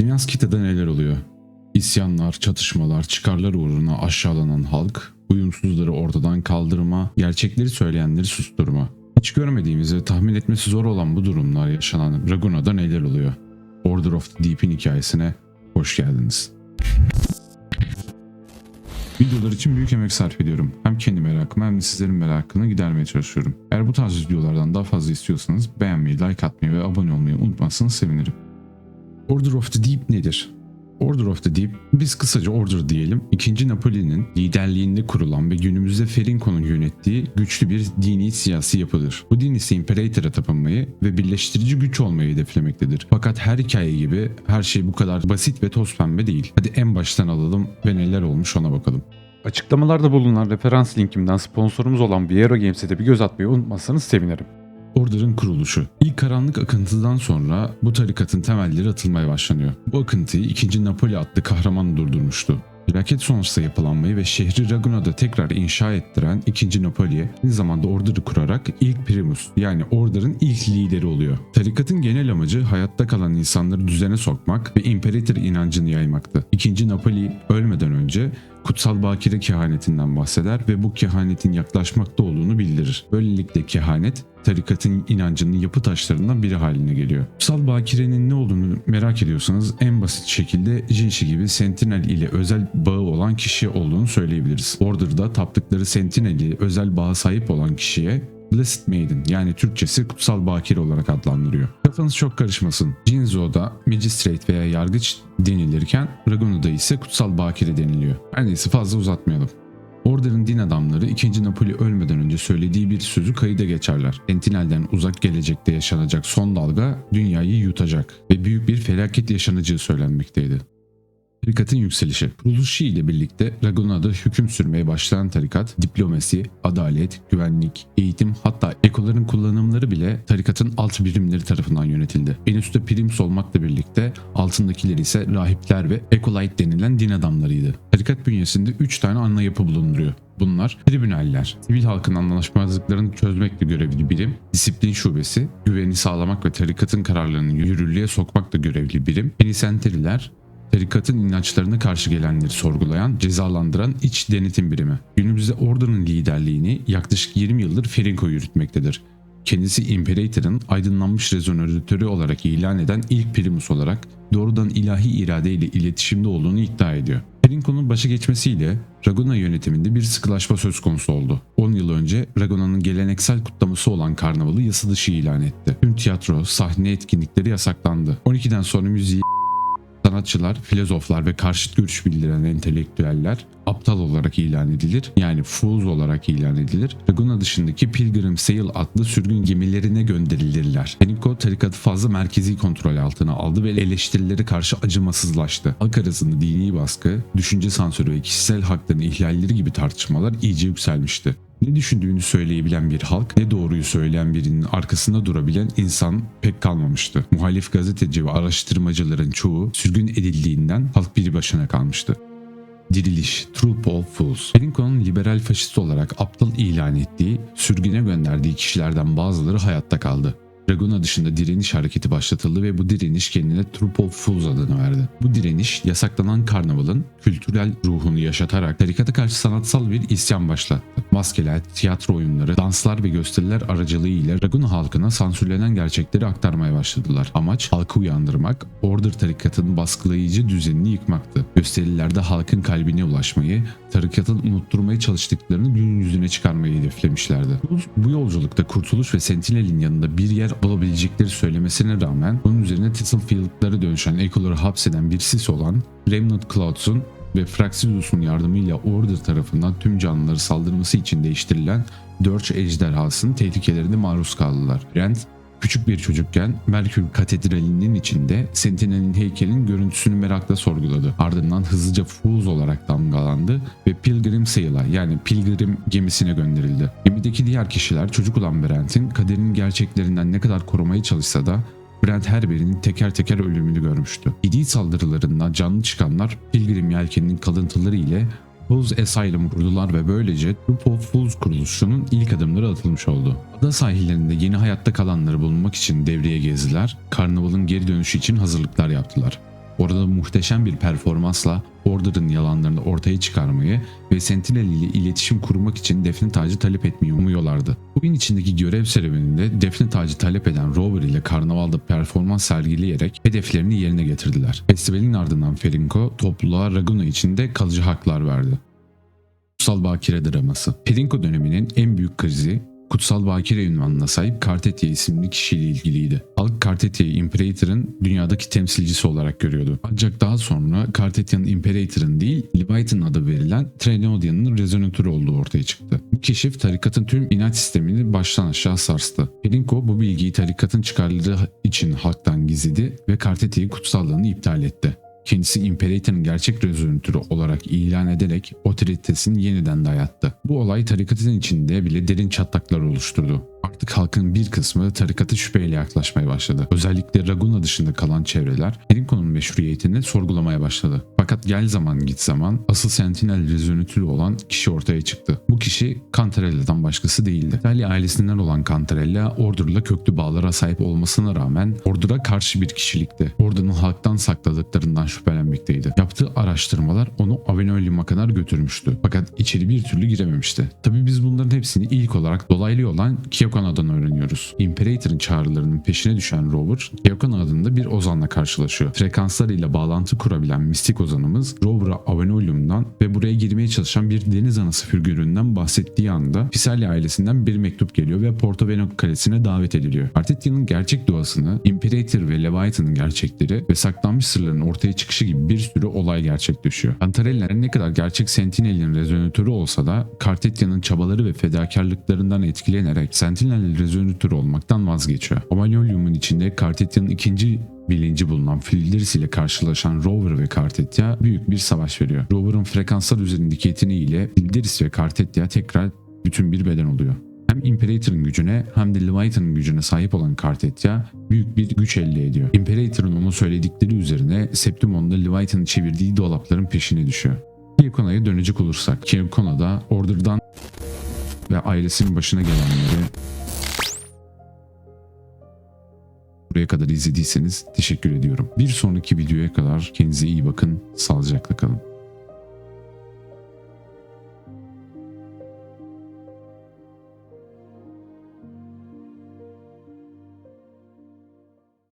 Dinyaskita'da neler oluyor? İsyanlar, çatışmalar, çıkarlar uğruna aşağılanan halk, uyumsuzları ortadan kaldırma, gerçekleri söyleyenleri susturma. Hiç görmediğimiz ve tahmin etmesi zor olan bu durumlar yaşanan Raguna'da neler oluyor? Order of the Deep'in hikayesine hoş geldiniz. Videolar için büyük emek sarf ediyorum. Hem kendi merakımı hem de sizlerin merakını gidermeye çalışıyorum. Eğer bu tarz videolardan daha fazla istiyorsanız beğenmeyi, like atmayı ve abone olmayı unutmazsanız sevinirim. Order of the Deep nedir? Order of the Deep, biz kısaca Order diyelim, 2. Napoli'nin liderliğinde kurulan ve günümüzde Ferinko'nun yönettiği güçlü bir dini siyasi yapıdır. Bu din ise İmparator'a tapınmayı ve birleştirici güç olmayı hedeflemektedir. Fakat her hikaye gibi her şey bu kadar basit ve toz pembe değil. Hadi en baştan alalım ve neler olmuş ona bakalım. Açıklamalarda bulunan referans linkimden sponsorumuz olan Viero Games'e de bir göz atmayı unutmazsanız sevinirim. Order'ın kuruluşu. İlk karanlık akıntıdan sonra bu tarikatın temelleri atılmaya başlanıyor. Bu akıntıyı 2. Napoli adlı kahraman durdurmuştu. Felaket sonrası yapılanmayı ve şehri Raguna'da tekrar inşa ettiren 2. Napoli aynı zamanda Order'ı kurarak ilk primus yani Order'ın ilk lideri oluyor. Tarikatın genel amacı hayatta kalan insanları düzene sokmak ve imperator inancını yaymaktı. 2. Napoli ölmeden önce kutsal bakire kehanetinden bahseder ve bu kehanetin yaklaşmakta olduğunu bildirir. Böylelikle kehanet tarikatın inancının yapı taşlarından biri haline geliyor. Kutsal bakirenin ne olduğunu merak ediyorsanız en basit şekilde Jinshi gibi Sentinel ile özel bağı olan kişi olduğunu söyleyebiliriz. Order'da taptıkları Sentinel ile özel bağa sahip olan kişiye Blessed Maiden yani Türkçesi kutsal bakire olarak adlandırıyor. Kafanız çok karışmasın. Jinzo'da Magistrate veya yargıç denilirken Raguna'da ise kutsal bakire deniliyor. Her neyse fazla uzatmayalım. Order'ın din adamları 2. Napoli ölmeden önce söylediği bir sözü kayıda geçerler. Sentinel'den uzak gelecekte yaşanacak son dalga dünyayı yutacak ve büyük bir felaket yaşanacağı söylenmekteydi. Tarikatın yükselişi. Kuruluşu ile birlikte Raguna'da hüküm sürmeye başlayan tarikat, diplomasi, adalet, güvenlik, eğitim hatta ekoların kullanımları bile tarikatın alt birimleri tarafından yönetildi. En üstte prims olmakla birlikte altındakiler ise rahipler ve ekolite denilen din adamlarıydı. Tarikat bünyesinde 3 tane ana yapı bulunduruyor. Bunlar tribünaller, sivil halkın anlaşmazlıklarını çözmekle görevli birim, disiplin şubesi, güveni sağlamak ve tarikatın kararlarını yürürlüğe sokmakla görevli birim, penisenteriler, tarikatın inançlarına karşı gelenleri sorgulayan, cezalandıran iç denetim birimi. Günümüzde Order'ın liderliğini yaklaşık 20 yıldır Ferinko yürütmektedir. Kendisi Imperator'ın aydınlanmış rezonatörü olarak ilan eden ilk primus olarak doğrudan ilahi irade ile iletişimde olduğunu iddia ediyor. Ferinko'nun başa geçmesiyle Raguna yönetiminde bir sıkılaşma söz konusu oldu. 10 yıl önce Raguna'nın geleneksel kutlaması olan karnavalı yasa dışı ilan etti. Tüm tiyatro, sahne etkinlikleri yasaklandı. 12'den sonra müziği sanatçılar, filozoflar ve karşıt görüş bildiren entelektüeller aptal olarak ilan edilir. Yani fools olarak ilan edilir. Laguna dışındaki Pilgrim Sail adlı sürgün gemilerine gönderilirler. Penico tarikatı fazla merkezi kontrol altına aldı ve eleştirileri karşı acımasızlaştı. Halk arasında dini baskı, düşünce sansürü ve kişisel hakların ihlalleri gibi tartışmalar iyice yükselmişti. Ne düşündüğünü söyleyebilen bir halk, ne doğruyu söyleyen birinin arkasında durabilen insan pek kalmamıştı. Muhalif gazeteci ve araştırmacıların çoğu sürgün edildiğinden halk bir başına kalmıştı. Diriliş, Troop of Fools. Lincoln'un liberal faşist olarak aptal ilan ettiği, sürgüne gönderdiği kişilerden bazıları hayatta kaldı. Raguna dışında direniş hareketi başlatıldı ve bu direniş kendine Troop of Fools adını verdi. Bu direniş yasaklanan karnavalın kültürel ruhunu yaşatarak tarikata karşı sanatsal bir isyan başlattı. Maskeler, tiyatro oyunları, danslar ve gösteriler aracılığıyla Raguna halkına sansürlenen gerçekleri aktarmaya başladılar. Amaç halkı uyandırmak, Order tarikatının baskılayıcı düzenini yıkmaktı. Gösterilerde halkın kalbine ulaşmayı, tarikatın unutturmaya çalıştıklarını gün yüzüne çıkarmayı hedeflemişlerdi. Bu yolculukta Kurtuluş ve Sentinel'in yanında bir yer bulabilecekleri söylemesine rağmen bunun üzerine Tittlefield'lara dönüşen ekoları hapseden bir sis olan Remnant Clouds'un ve Fraxidus'un yardımıyla Order tarafından tüm canlıları saldırması için değiştirilen Dörç ejderhasının tehlikelerine maruz kaldılar. Brent Küçük bir çocukken Merkür Katedrali'nin içinde Sentinel'in heykelin görüntüsünü merakla sorguladı. Ardından hızlıca Fools olarak damgalandı ve Pilgrim Sail'a yani Pilgrim gemisine gönderildi. Gemideki diğer kişiler çocuk olan Brent'in kaderinin gerçeklerinden ne kadar korumaya çalışsa da Brent her birinin teker teker ölümünü görmüştü. İdi saldırılarından canlı çıkanlar Pilgrim yelkeninin kalıntıları ile Fools Asylum kurdular ve böylece Troop of Fools kuruluşunun ilk adımları atılmış oldu. Ada sahillerinde yeni hayatta kalanları bulmak için devreye gezdiler, karnavalın geri dönüşü için hazırlıklar yaptılar. Orada muhteşem bir performansla Order'ın yalanlarını ortaya çıkarmayı ve Sentinel ile iletişim kurmak için Defne Tacı talep etmeyi umuyorlardı. Oyun içindeki görev serüveninde Defne Tacı talep eden Rover ile karnavalda performans sergileyerek hedeflerini yerine getirdiler. Festivalin ardından Ferinko topluluğa Raguna için de kalıcı haklar verdi. Kutsal Bakire draması. Perinko döneminin en büyük krizi Kutsal Bakire ünvanına sahip Kartetya isimli kişiyle ilgiliydi. Halk Kartetya'yı Imperator'ın dünyadaki temsilcisi olarak görüyordu. Ancak daha sonra Kartetya'nın Imperator'ın değil Leviathan adı verilen Trenodian'ın rezonatörü olduğu ortaya çıktı. Bu keşif tarikatın tüm inanç sistemini baştan aşağı sarstı. Perinko bu bilgiyi tarikatın çıkarları için halktan gizledi ve Kartetya'yı kutsallığını iptal etti kendisi İmparator'ın gerçek rezonatörü olarak ilan ederek otoritesini yeniden dayattı. Bu olay tarikatın içinde bile derin çatlaklar oluşturdu. Artık halkın bir kısmı tarikata şüpheyle yaklaşmaya başladı. Özellikle Raguna dışında kalan çevreler Perinko'nun meşruiyetini sorgulamaya başladı. Fakat gel zaman git zaman asıl Sentinel rezonatörü olan kişi ortaya çıktı. Bu kişi Cantarella'dan başkası değildi. İtalya ailesinden olan Cantarella Order'la köklü bağlara sahip olmasına rağmen Order'a karşı bir kişilikti. Order'ın halktan sakladıklarından şüphelenmekteydi. Yaptığı araştırmalar onu Avenolim'a kadar götürmüştü. Fakat içeri bir türlü girememişti. Tabi biz bunların hepsini ilk olarak dolaylı olan Kyokana'dan öğreniyoruz. Imperator'ın çağrılarının peşine düşen Rover, Kyokana adında bir ozanla karşılaşıyor. Frekanslarıyla bağlantı kurabilen mistik ozanımız Rover'a Avenolium'dan ve buraya girmeye çalışan bir deniz anası figüründen bahsettiği anda Pisalya ailesinden bir mektup geliyor ve Porto Veno kalesine davet ediliyor. Artetia'nın gerçek duasını, Imperator ve Leviathan'ın gerçekleri ve saklanmış sırların ortaya çıkışı gibi bir sürü olay gerçekleşiyor. Cantarella ne kadar gerçek Sentinel'in rezonatörü olsa da Cartetia'nın çabaları ve fedakarlıklarından etkilenerek Sentinel rezonatörü olmaktan vazgeçiyor. Amalolium'un içinde Cartetia'nın ikinci bilinci bulunan Filderis ile karşılaşan Rover ve Cartetia büyük bir savaş veriyor. Rover'ın frekanslar üzerindeki yeteneğiyle Filderis ve Cartetia tekrar bütün bir beden oluyor. Hem Imperator'ın gücüne hem de Leviathan'ın gücüne sahip olan Cartetia büyük bir güç elde ediyor. Imperator'ın onu söyledikleri üzerine Septimon'da Leviathan'ı çevirdiği dolapların peşine düşüyor. Kirkona'ya dönecek olursak, Kirkona'da Order'dan ve ailesinin başına gelenleri buraya kadar izlediyseniz teşekkür ediyorum. Bir sonraki videoya kadar kendinize iyi bakın, sağlıcakla kalın.